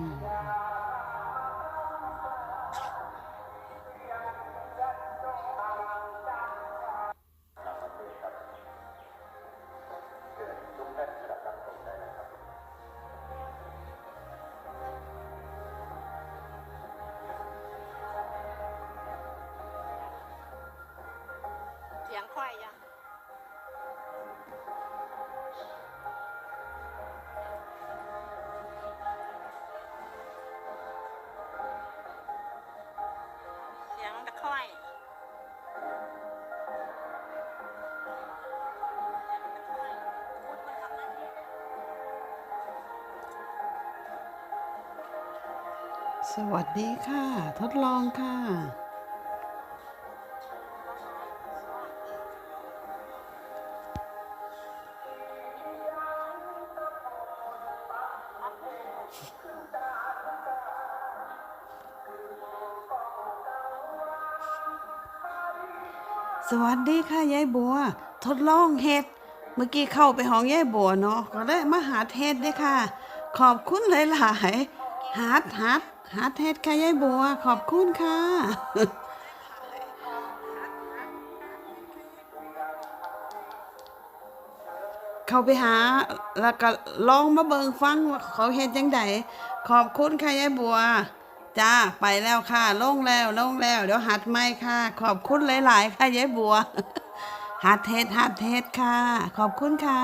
อื สวัสดีค่ะ ทดลองค่ะ สวัสดีค่ะยายบัว ทดลองเฮ็ด เมื่อกี้เข้าไปห้องยายบัวเนาะก็เลยมาหาเฮ็ดเด้อค่ะ ขอบคุณหลาย ๆ หาดหาดหาเฮ็ดค่ะยายบัว ขอบคุณค่ะ เข้าไปหา แล้วก็ลองมาเบิงฟังว่าเขาเฮ็ดจังไดขอบคุณค่ะยายบัว จ้า ไปแล้วค่ะลงแล้วลงแล้ว เดี๋ยวหัดใหม่ค่ะ ขอบคุณหลาย ๆ ค่ะยายบัวหัดเทศหัดเทศค่ะ ขอบคุณค่ะ